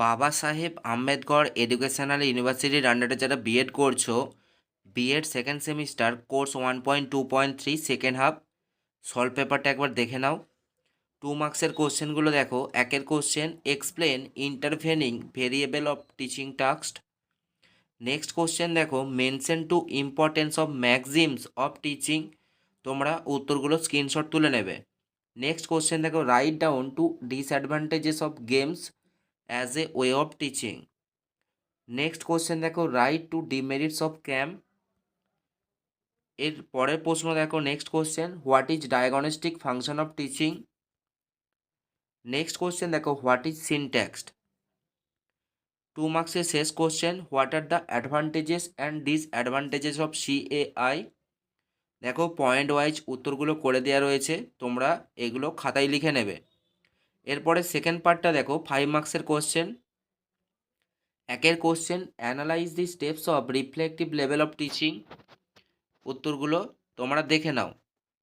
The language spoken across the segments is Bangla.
বাবা সাহেব আম্বেদকর এডুকেশনাল ইউনিভার্সিটির আন্ডারে যারা বিএড করছ BEd second semester course one point two point three second half solve পেপারটা একবার দেখে নাও। টু মার্কসের কোশ্চেনগুলো দেখো, একের question explain intervening variable of teaching task next question দেখো mention two importance of maxims of teaching তোমরা উত্তরগুলো স্ক্রিনশট তুলে নেবে। নেক্সট কোশ্চেন দেখো write down two disadvantages of games as a way of teaching next question দেখো write two demerits of camp এর পরের প্রশ্ন দেখো next question what is diagnostic function of teaching next question দেখো হোয়াট ইজ সিনট্যাক্সড টু মার্কসের শেষ question what are the advantages and disadvantages of CAI দেখো পয়েন্ট ওয়াইজ উত্তরগুলো করে দেওয়া রয়েছে, তোমরা এগুলো খাতায় লিখে নেবে। এরপরে সেকেন্ড পার্টটা দেখো ফাইভ মার্কসের কোশ্চেন একের question analyse the steps of reflective level of teaching উত্তরগুলো তোমরা দেখে নাও।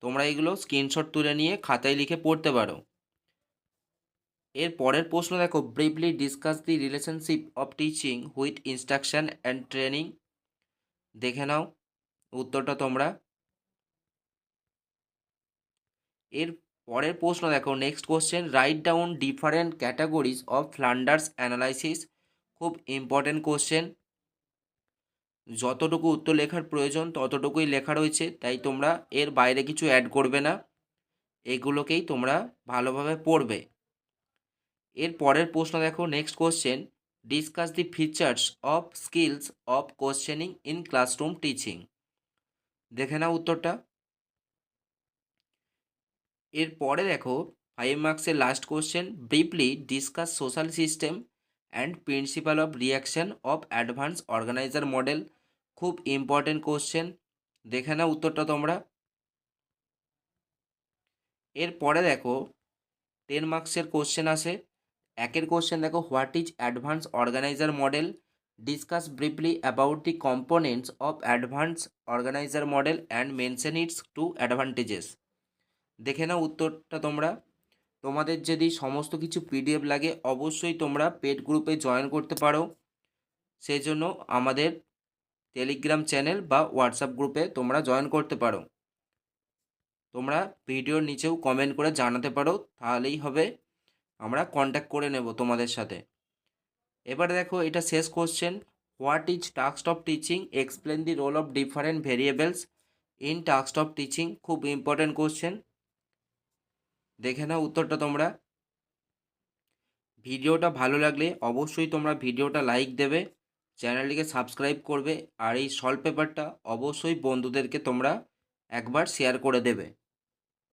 তোমরা এগুলো স্ক্রিনশট তুলে নিয়ে খাতায় লিখে পড়তে পারো। এর পরের প্রশ্ন দেখো briefly discuss the relationship of teaching with instruction and training দেখে নাও উত্তরটা তোমরা। এর পরের প্রশ্ন দেখো next question write down different categories of Flanders analysis খুব ইম্পর্টেন্ট কোশ্চেন যতটুকু উত্তর লেখার প্রয়োজন, ততটুকুই লেখা রয়েছে, তাই তোমরা এর বাইরে কিছু অ্যাড করবে না, এগুলোকেই তোমরা ভালোভাবে পড়বে। এর পরের প্রশ্ন দেখো next question discuss the features of skills of questioning in classroom teaching দেখে নাও উত্তরটা। এর পরে দেখো ফাইভ মার্কসের last question briefly discuss social system and principal of reaction of advance organiser model খুব ইম্পর্টেন্ট কোশ্চেন দেখে নাও উত্তরটা তোমরা। এর পরে দেখো টেন মার্কসের কোশ্চেন আসে, একের কোশ্চেন দেখো what is advance organiser model discuss briefly about the components of advance organiser model and mention its two advantages দেখে নাও উত্তরটা তোমরা। তোমাদের যদি সমস্ত কিছু পিডিএফ লাগে, অবশ্যই তোমরা পেড গ্রুপে জয়েন করতে পারো। সেই জন্য আমাদের টেলিগ্রাম চ্যানেল বা হোয়াটসঅ্যাপ গ্রুপে তোমরা জয়েন করতে পারো। তোমরা ভিডিওর নিচেও কমেন্ট করে জানাতে পারো, তাহলেই হবে। আমরা কন্ট্যাক্ট করে নেব তোমাদের সাথে। এবার দেখো এটা শেষ question what is task of teaching explain the role of different variables in task of teaching খুব ইম্পর্টেন্ট কোশ্চেন দেখে নাও উত্তরটা তোমরা। ভিডিওটা ভালো লাগলে অবশ্যই তোমরা ভিডিওটা লাইক দেবে চ্যানেলটিকে সাবস্ক্রাইব করবে, আর এই সল্ট পেপারটা অবশ্যই বন্ধুদেরকে তোমরা একবার শেয়ার করে দেবে।